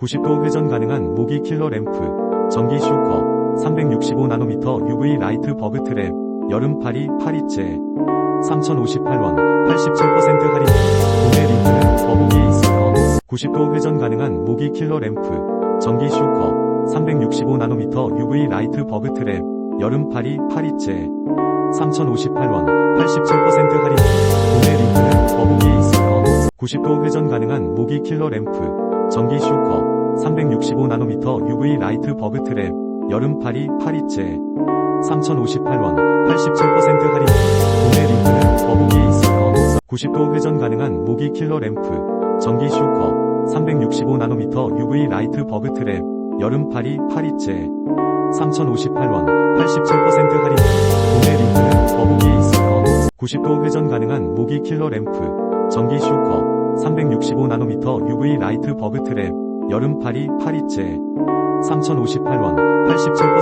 90도 회전 가능한 모기 킬러 램프, 전기 쇼커, 365나노미터 UV 라이트 버그 트랩, 여름 파리 파리째, 3,058원, 87% 할인, 구매 링크는 더보기에 있어요. 90도 회전 가능한 모기 킬러 램프, 전기 쇼커, 365나노미터 UV 라이트 버그 트랩, 여름 파리 파리째, 3,058원, 87% 할인, 구매 링크는 더보기에 있어요. 90도 회전 가능한 모기 킬러 램프, 전기 쇼커, 365나노미터 UV 라이트 버그 트랩, 여름 파리 파리째, 3,058원, 87% 할인, 구매 링크는 더보기에 있어요. 90도 회전 가능한 모기 킬러 램프, 전기 쇼커, 365나노미터 UV 라이트 버그 트랩, 여름 파리 파리째, 3,058원, 87% 할인, 구매 링크는 더보기에 있어요. 90도 회전 가능한 모기 킬러 램프, 전기 쇼커, 365나노미터 UV 라이트 버그 트랩, 여름 파리 파리째, 3,058원, 87%